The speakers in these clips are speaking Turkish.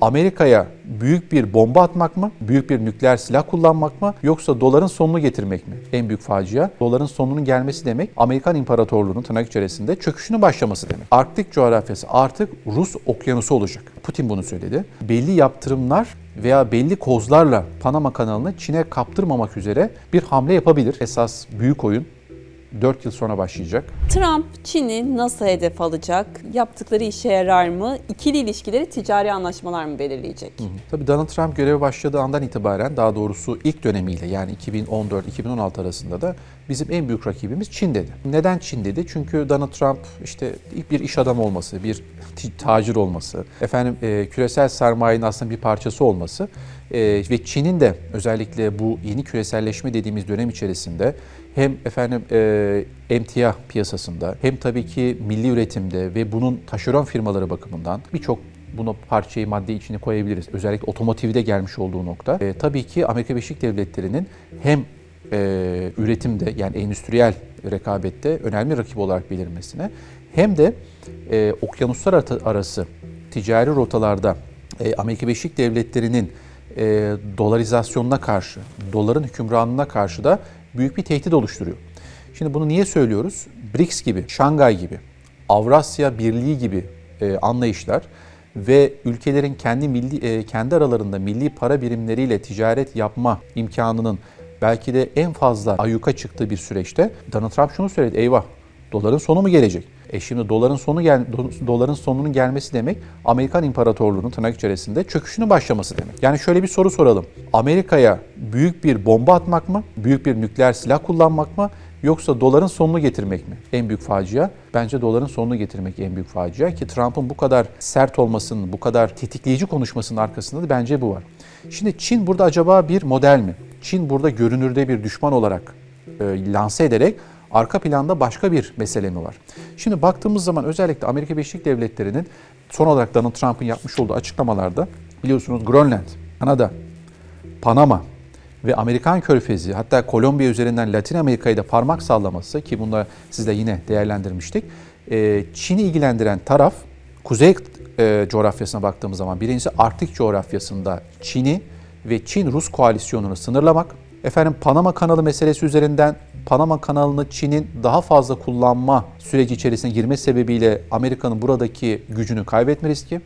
Amerika'ya büyük bir bomba atmak mı? Büyük bir nükleer silah kullanmak mı? Yoksa doların sonunu getirmek mi? En büyük facia. Doların sonunun gelmesi demek Amerikan İmparatorluğu'nun tırnak içerisinde çöküşünün başlaması demek. Arktik coğrafyası artık Rus okyanusu olacak. Putin bunu söyledi. Belli yaptırımlar veya belli kozlarla Panama kanalını Çin'e kaptırmamak üzere bir hamle yapabilir. Esas büyük oyun 4 yıl sonra başlayacak. Trump Çin'i nasıl hedef alacak? Yaptıkları işe yarar mı? İkili ilişkileri ticari anlaşmalar mı belirleyecek? Tabii Donald Trump göreve başladığı andan itibaren daha doğrusu ilk dönemiyle yani 2014-2016 arasında da bizim en büyük rakibimiz Çin dedi. Neden Çin dedi? Çünkü Donald Trump işte ilk bir iş adamı olması, bir tacir olması, efendim e, küresel sermayenin aslında bir parçası olması e, ve Çin'in de özellikle bu yeni küreselleşme dediğimiz dönem içerisinde hem efendim e, emtia piyasasında hem tabii ki milli üretimde ve bunun taşeron firmaları bakımından birçok bunu parçayı madde içine koyabiliriz. Özellikle otomotivde gelmiş olduğu nokta. E, tabii ki Amerika Birleşik Devletleri'nin hem e, üretimde yani endüstriyel rekabette önemli rakip olarak belirmesine hem de e, okyanuslar arası- ticari rotalarda e, Amerika Birleşik Devletleri'nin e, dolarizasyonuna karşı, doların hükümranlığına karşı da büyük bir tehdit oluşturuyor. Şimdi bunu niye söylüyoruz? BRICS gibi, Şangay gibi, Avrasya Birliği gibi e, anlayışlar ve ülkelerin kendi milli e, kendi aralarında milli para birimleriyle ticaret yapma imkanının belki de en fazla ayyuka çıktığı bir süreçte Donald Trump şunu söyledi. Eyvah doların sonu mu gelecek? E şimdi doların sonu gel do- doların sonunun gelmesi demek Amerikan İmparatorluğu'nun tırnak içerisinde çöküşünün başlaması demek. Yani şöyle bir soru soralım. Amerika'ya büyük bir bomba atmak mı? Büyük bir nükleer silah kullanmak mı? Yoksa doların sonunu getirmek mi? En büyük facia. Bence doların sonunu getirmek en büyük facia ki Trump'ın bu kadar sert olmasının, bu kadar tetikleyici konuşmasının arkasında da bence bu var. Şimdi Çin burada acaba bir model mi? Çin burada görünürde bir düşman olarak e, lanse ederek arka planda başka bir mesele mi var? Şimdi baktığımız zaman özellikle Amerika Birleşik Devletleri'nin son olarak Donald Trump'ın yapmış olduğu açıklamalarda biliyorsunuz Grönland, Kanada, Panama ve Amerikan Körfezi hatta Kolombiya üzerinden Latin Amerika'yı da parmak sallaması ki da sizle yine değerlendirmiştik. Ee, Çin'i ilgilendiren taraf kuzey e, coğrafyasına baktığımız zaman birincisi Arktik coğrafyasında Çin'i ve Çin-Rus koalisyonunu sınırlamak. Efendim Panama kanalı meselesi üzerinden Panama kanalını Çin'in daha fazla kullanma süreci içerisine girme sebebiyle Amerika'nın buradaki gücünü kaybetme riski.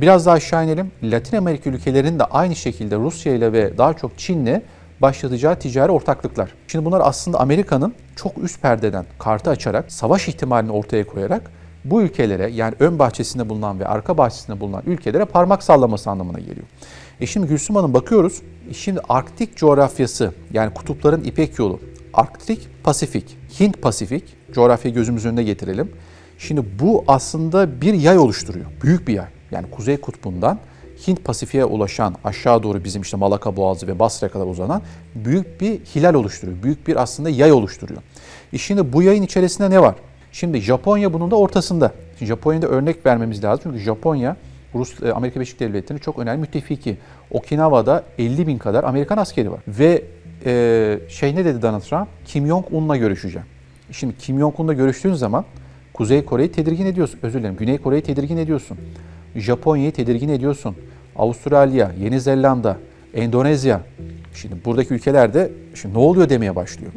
Biraz daha aşağı inelim. Latin Amerika ülkelerinin de aynı şekilde Rusya ile ve daha çok Çin'le başlatacağı ticari ortaklıklar. Şimdi bunlar aslında Amerika'nın çok üst perdeden kartı açarak, savaş ihtimalini ortaya koyarak bu ülkelere yani ön bahçesinde bulunan ve arka bahçesinde bulunan ülkelere parmak sallaması anlamına geliyor. E şimdi Gülsüm Hanım bakıyoruz. Şimdi Arktik coğrafyası yani kutupların ipek yolu, Arktik, Pasifik, Hint Pasifik coğrafyayı gözümüz önüne getirelim. Şimdi bu aslında bir yay oluşturuyor. Büyük bir yay. Yani Kuzey Kutbu'ndan Hint Pasifik'e ulaşan aşağı doğru bizim işte Malaka Boğazı ve Basra'ya kadar uzanan büyük bir hilal oluşturuyor. Büyük bir aslında yay oluşturuyor. E şimdi bu yayın içerisinde ne var? Şimdi Japonya bunun da ortasında. Şimdi Japonya'da örnek vermemiz lazım. Çünkü Japonya Rus e, Amerika Birleşik Devletleri'nin çok önemli müttefiki. Okinawa'da 50 bin kadar Amerikan askeri var. Ve e, şey ne dedi Donald Trump? Kim Jong-un'la görüşeceğim. Şimdi Kim Jong-un'la görüştüğün zaman Kuzey Kore'yi tedirgin ediyorsun. Özür dilerim. Güney Kore'yi tedirgin ediyorsun. Japonya'yı tedirgin ediyorsun. Avustralya, Yeni Zelanda, Endonezya. Şimdi buradaki ülkelerde şimdi ne oluyor demeye başlıyor.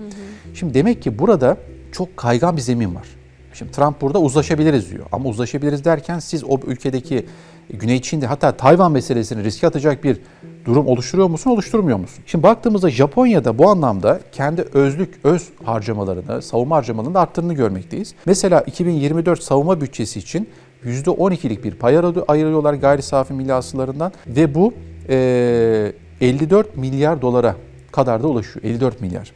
Şimdi demek ki burada çok kaygan bir zemin var. Şimdi Trump burada uzlaşabiliriz diyor. Ama uzlaşabiliriz derken siz o ülkedeki Güney Çin'de hatta Tayvan meselesini riske atacak bir durum oluşturuyor musun, oluşturmuyor musun? Şimdi baktığımızda Japonya'da bu anlamda kendi özlük, öz harcamalarını, savunma harcamalarını da arttığını görmekteyiz. Mesela 2024 savunma bütçesi için %12'lik bir pay ayır- ayırıyorlar gayri safi milli hasılarından ve bu eee, 54 milyar dolara kadar da ulaşıyor. 54 milyar.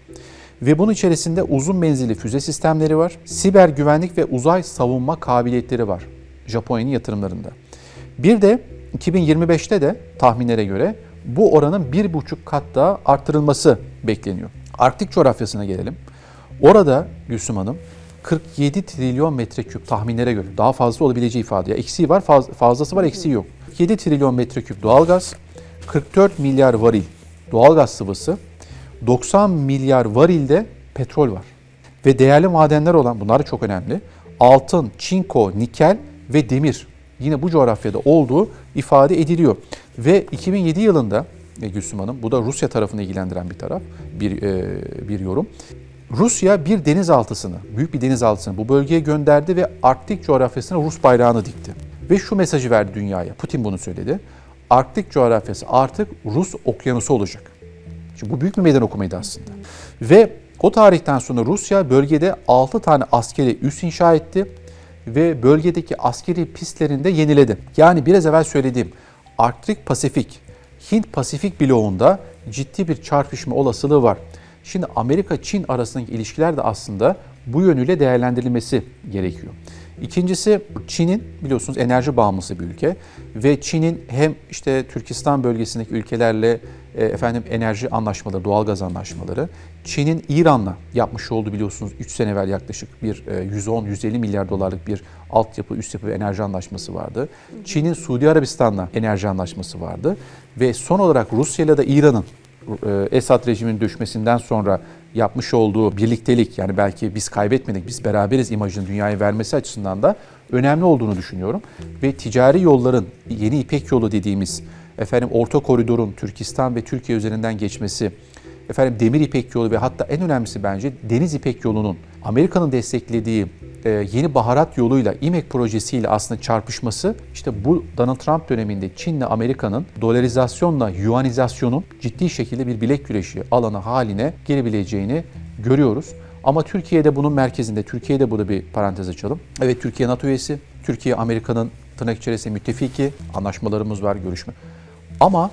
Ve bunun içerisinde uzun menzilli füze sistemleri var. Siber güvenlik ve uzay savunma kabiliyetleri var Japonya'nın yatırımlarında. Bir de 2025'te de tahminlere göre bu oranın bir buçuk kat daha arttırılması bekleniyor. Arktik coğrafyasına gelelim. Orada Gülsüm Hanım 47 trilyon metreküp tahminlere göre daha fazla olabileceği ifade. Ya eksiği var, faz- fazlası var, eksiği yok. 7 trilyon metreküp doğalgaz, 44 milyar varil doğalgaz sıvısı, 90 milyar varilde petrol var. Ve değerli madenler olan, bunlar da çok önemli, altın, çinko, nikel ve demir yine bu coğrafyada olduğu ifade ediliyor. Ve 2007 yılında e, Gülsüm Hanım, bu da Rusya tarafını ilgilendiren bir taraf, bir, e, bir yorum. Rusya bir denizaltısını, büyük bir denizaltısını bu bölgeye gönderdi ve Arktik coğrafyasına Rus bayrağını dikti. Ve şu mesajı verdi dünyaya, Putin bunu söyledi. Arktik coğrafyası artık Rus okyanusu olacak. Şimdi bu büyük bir meydan okumaydı aslında. Ve o tarihten sonra Rusya bölgede 6 tane askeri üs inşa etti ve bölgedeki askeri pistlerini de yeniledi. Yani biraz evvel söylediğim Arktik Pasifik, Hint Pasifik bloğunda ciddi bir çarpışma olasılığı var. Şimdi Amerika-Çin arasındaki ilişkiler de aslında bu yönüyle değerlendirilmesi gerekiyor. İkincisi Çin'in biliyorsunuz enerji bağımlısı bir ülke ve Çin'in hem işte Türkistan bölgesindeki ülkelerle efendim enerji anlaşmaları, doğalgaz anlaşmaları, Çin'in İran'la yapmış olduğu biliyorsunuz 3 sene evvel yaklaşık bir e, 110-150 milyar dolarlık bir altyapı, üst yapı ve enerji anlaşması vardı. Çin'in Suudi Arabistan'la enerji anlaşması vardı ve son olarak Rusya ile de İran'ın e, Esad rejiminin düşmesinden sonra yapmış olduğu birliktelik yani belki biz kaybetmedik biz beraberiz imajını dünyaya vermesi açısından da önemli olduğunu düşünüyorum. Ve ticari yolların yeni İpek yolu dediğimiz efendim Orta Koridor'un Türkistan ve Türkiye üzerinden geçmesi, efendim Demir İpek yolu ve hatta en önemlisi bence Deniz İpek yolunun Amerika'nın desteklediği e, yeni baharat yoluyla İMEK projesiyle aslında çarpışması işte bu Donald Trump döneminde Çin'le Amerika'nın dolarizasyonla yuanizasyonun ciddi şekilde bir bilek güreşi alanı haline gelebileceğini görüyoruz. Ama Türkiye'de bunun merkezinde, Türkiye'de burada bir parantez açalım. Evet Türkiye NATO üyesi, Türkiye Amerika'nın tırnak içerisinde müttefiki, anlaşmalarımız var, görüşme. Ama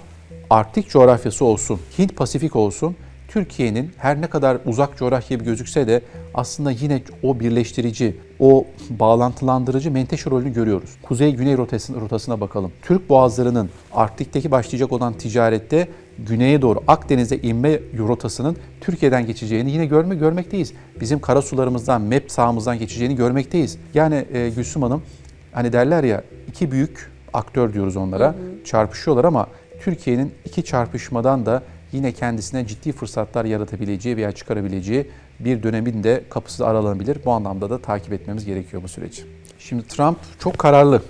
Arktik coğrafyası olsun, Hint Pasifik olsun, Türkiye'nin her ne kadar uzak coğrafya gibi gözükse de aslında yine o birleştirici, o bağlantılandırıcı menteşe rolünü görüyoruz. Kuzey-güney rotasına, rotasına bakalım. Türk boğazlarının Arktik'teki başlayacak olan ticarette güneye doğru Akdeniz'e inme rotasının Türkiye'den geçeceğini yine görme görmekteyiz. Bizim karasularımızdan, MEP sahamızdan geçeceğini görmekteyiz. Yani e, Gülsüm Hanım hani derler ya iki büyük aktör diyoruz onlara çarpışıyorlar ama Türkiye'nin iki çarpışmadan da yine kendisine ciddi fırsatlar yaratabileceği veya çıkarabileceği bir dönemin de kapısı aralanabilir. Bu anlamda da takip etmemiz gerekiyor bu süreci. Şimdi Trump çok kararlı.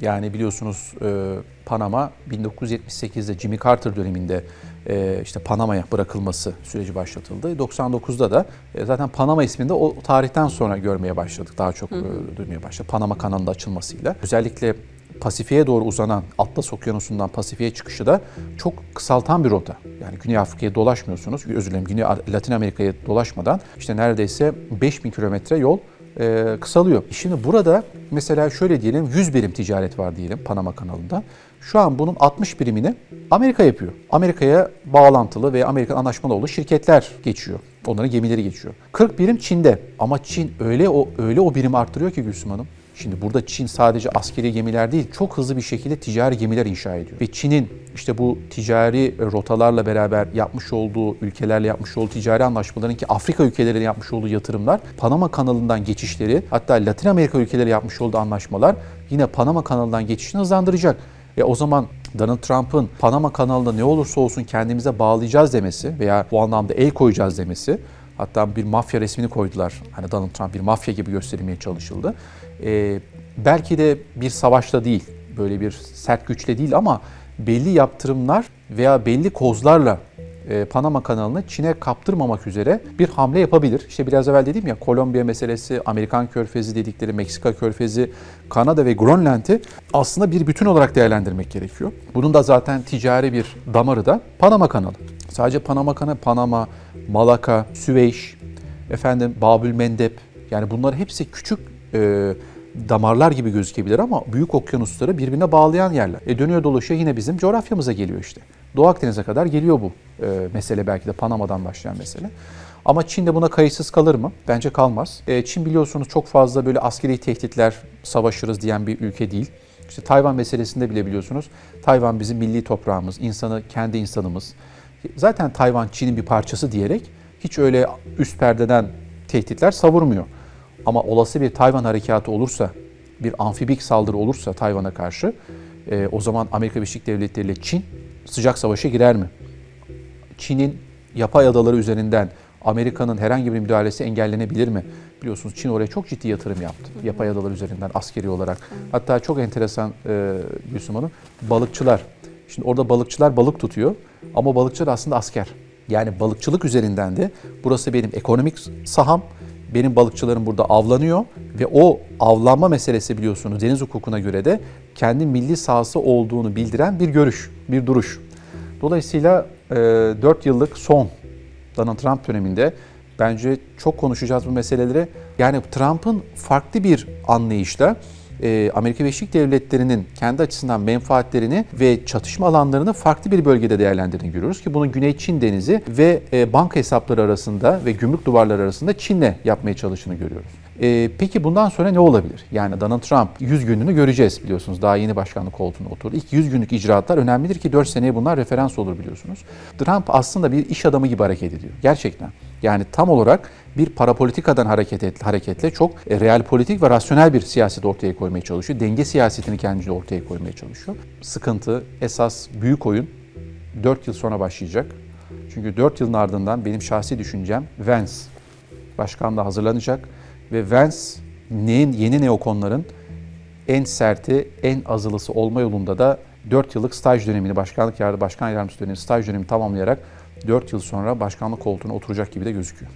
Yani biliyorsunuz e, Panama 1978'de Jimmy Carter döneminde e, işte Panama'ya bırakılması süreci başlatıldı. 99'da da e, zaten Panama ismini de o tarihten sonra görmeye başladık. Daha çok e, duymaya başladık. Panama kanalının açılmasıyla. Özellikle Pasifik'e doğru uzanan Atlas Okyanusu'ndan Pasifik'e çıkışı da çok kısaltan bir rota. Yani Güney Afrika'ya dolaşmıyorsunuz. Özür dilerim Güney Latin Amerika'ya dolaşmadan işte neredeyse 5000 kilometre yol e, kısalıyor. Şimdi burada mesela şöyle diyelim 100 birim ticaret var diyelim Panama kanalında. Şu an bunun 60 birimini Amerika yapıyor. Amerika'ya bağlantılı ve Amerikan anlaşmalı olduğu şirketler geçiyor. Onların gemileri geçiyor. 40 birim Çin'de ama Çin öyle o öyle o birimi arttırıyor ki Gülsüm Hanım. Şimdi burada Çin sadece askeri gemiler değil, çok hızlı bir şekilde ticari gemiler inşa ediyor. Ve Çin'in işte bu ticari rotalarla beraber yapmış olduğu, ülkelerle yapmış olduğu ticari anlaşmaların ki Afrika ülkelerine yapmış olduğu yatırımlar, Panama kanalından geçişleri, hatta Latin Amerika ülkeleri yapmış olduğu anlaşmalar yine Panama kanalından geçişini hızlandıracak. Ve o zaman Donald Trump'ın Panama kanalında ne olursa olsun kendimize bağlayacağız demesi veya bu anlamda el koyacağız demesi Hatta bir mafya resmini koydular. Hani Donald Trump bir mafya gibi gösterilmeye çalışıldı. Ee, belki de bir savaşla değil, böyle bir sert güçle değil ama belli yaptırımlar veya belli kozlarla e, Panama kanalını Çin'e kaptırmamak üzere bir hamle yapabilir. İşte biraz evvel dedim ya Kolombiya meselesi, Amerikan körfezi dedikleri Meksika körfezi, Kanada ve Grönland'i aslında bir bütün olarak değerlendirmek gerekiyor. Bunun da zaten ticari bir damarı da Panama kanalı. Sadece Panama kanalı, Panama, Malaka, Süveyş, efendim Babül Mendeb yani bunlar hepsi küçük e, damarlar gibi gözükebilir ama büyük okyanusları birbirine bağlayan yerler. E dönüyor dolaşıyor yine bizim coğrafyamıza geliyor işte. Doğu Akdeniz'e kadar geliyor bu e, mesele belki de Panama'dan başlayan mesele. Ama Çin de buna kayıtsız kalır mı? Bence kalmaz. E, Çin biliyorsunuz çok fazla böyle askeri tehditler savaşırız diyen bir ülke değil. İşte Tayvan meselesinde bile biliyorsunuz Tayvan bizim milli toprağımız, insanı kendi insanımız. Zaten Tayvan Çin'in bir parçası diyerek hiç öyle üst perdeden tehditler savurmuyor. Ama olası bir Tayvan harekatı olursa, bir amfibik saldırı olursa Tayvan'a karşı e, o zaman Amerika Birleşik Devletleri ile Çin sıcak savaşa girer mi? Çin'in yapay adaları üzerinden Amerika'nın herhangi bir müdahalesi engellenebilir mi? Biliyorsunuz Çin oraya çok ciddi yatırım yaptı. Yapay adalar üzerinden askeri olarak. Hatta çok enteresan e, Gülsüm Hanım, balıkçılar Şimdi orada balıkçılar balık tutuyor ama balıkçılar aslında asker. Yani balıkçılık üzerinden de burası benim ekonomik saham. Benim balıkçılarım burada avlanıyor ve o avlanma meselesi biliyorsunuz deniz hukukuna göre de kendi milli sahası olduğunu bildiren bir görüş, bir duruş. Dolayısıyla e, 4 yıllık son Donald Trump döneminde bence çok konuşacağız bu meseleleri. Yani Trump'ın farklı bir anlayışla e, Amerika Birleşik Devletleri'nin kendi açısından menfaatlerini ve çatışma alanlarını farklı bir bölgede değerlendirdiğini görüyoruz ki bunu Güney Çin Denizi ve e, banka hesapları arasında ve gümrük duvarları arasında Çin'le yapmaya çalıştığını görüyoruz. E, peki bundan sonra ne olabilir? Yani Donald Trump 100 gününü göreceğiz biliyorsunuz. Daha yeni başkanlık koltuğuna oturdu. İlk 100 günlük icraatlar önemlidir ki 4 seneye bunlar referans olur biliyorsunuz. Trump aslında bir iş adamı gibi hareket ediyor. Gerçekten. Yani tam olarak bir parapolitikadan hareket et, hareketle çok e, real politik ve rasyonel bir siyaset ortaya koymaya çalışıyor. Denge siyasetini kendince ortaya koymaya çalışıyor. Sıkıntı esas büyük oyun 4 yıl sonra başlayacak. Çünkü 4 yılın ardından benim şahsi düşüncem Vance başkanlığa hazırlanacak ve Vance yeni neokonların en serti, en azılısı olma yolunda da 4 yıllık staj dönemini, başkanlık yardı, başkan yardımcısı dönemi, staj dönemini tamamlayarak 4 yıl sonra başkanlık koltuğuna oturacak gibi de gözüküyor.